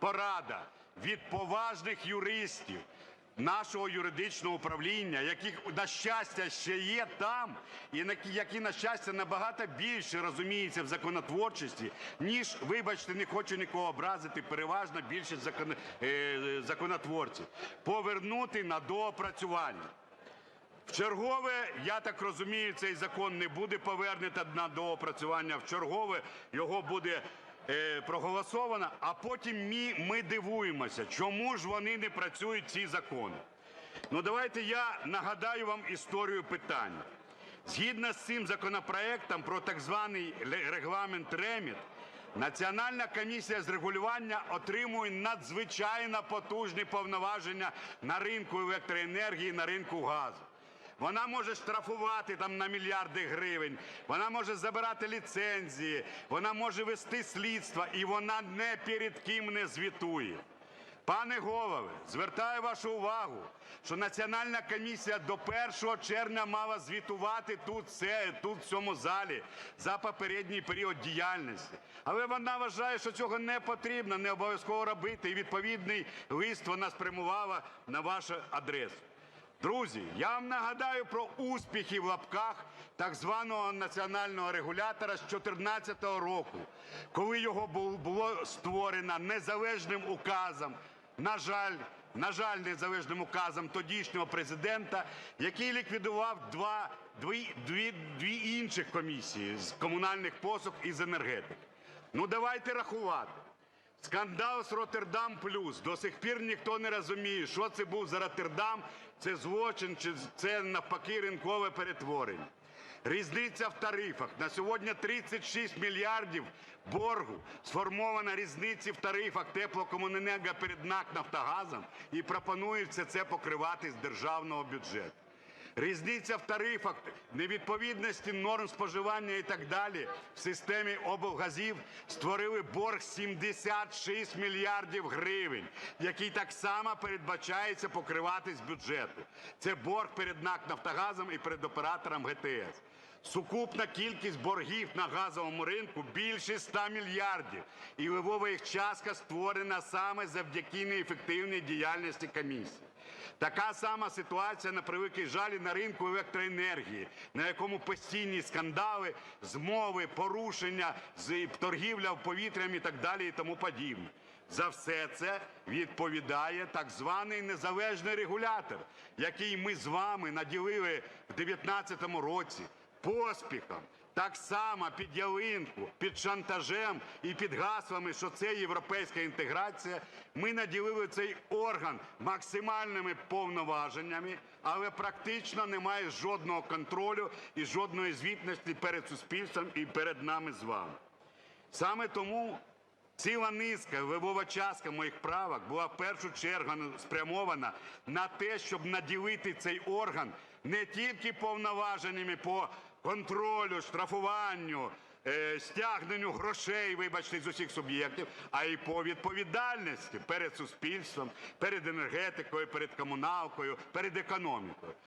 порада від поважних юристів нашого юридичного управління, яких, на щастя, ще є там, і на- які, на щастя, набагато більше розуміються в законотворчості, ніж, вибачте, не хочу нікого образити, переважна більшість закон, е, законотворців. Повернути на доопрацювання. В чергове, я так розумію, цей закон не буде повернуто на доопрацювання. В чергове його буде е, проголосовано, а потім ми, ми дивуємося, чому ж вони не працюють ці закони. Ну давайте я нагадаю вам історію питання. Згідно з цим законопроектом про так званий регламент РЕМІТ, Національна комісія з регулювання отримує надзвичайно потужні повноваження на ринку електроенергії, на ринку газу. Вона може штрафувати там на мільярди гривень, вона може забирати ліцензії, вона може вести слідства, і вона не перед ким не звітує. Пане голове, звертаю вашу увагу, що Національна комісія до 1 червня мала звітувати тут, це, тут в цьому залі за попередній період діяльності. Але вона вважає, що цього не потрібно, не обов'язково робити, і відповідний лист вона спрямувала на вашу адресу. Друзі, я вам нагадаю про успіхи в лапках так званого національного регулятора з 2014 року, коли його було створено незалежним указом, на жаль, на жаль, незалежним указом тодішнього президента, який ліквідував два, дві, дві, дві інших комісії з комунальних послуг і з енергетики. Ну давайте рахувати. Скандал з Роттердам Плюс. До сих пір ніхто не розуміє, що це був за Роттердам, це злочин, чи це навпаки ринкове перетворення. Різниця в тарифах. На сьогодні 36 мільярдів боргу сформована різниці в тарифах теплокомуненерго перед НАК Нафтогазом і пропонується це покривати з державного бюджету. Різниця в тарифах, невідповідності норм споживання і так далі в системі облгазів створили борг 76 мільярдів гривень, який так само передбачається покривати з бюджету. Це борг перед НАК Нафтогазом і перед оператором ГТС. Сукупна кількість боргів на газовому ринку більше 100 мільярдів. І левова їх частка створена саме завдяки неефективній діяльності комісії. Така сама ситуація на превеликий жаль на ринку електроенергії, на якому постійні скандали, змови, порушення, торгівля повітрям і так далі, і тому подібне. За все це відповідає так званий незалежний регулятор, який ми з вами наділили в 2019 році поспіхом. Так само під ялинку, під шантажем і під гаслами, що це європейська інтеграція, ми наділили цей орган максимальними повноваженнями, але практично немає жодного контролю і жодної звітності перед суспільством і перед нами з вами. Саме тому ціла низка, левова частка моїх правок була в першу чергу спрямована на те, щоб наділити цей орган не тільки повноваженнями по контролю, штрафуванню, е, стягненню грошей, вибачте, з усіх суб'єктів, а й по відповідальності перед суспільством, перед енергетикою, перед комуналкою, перед економікою.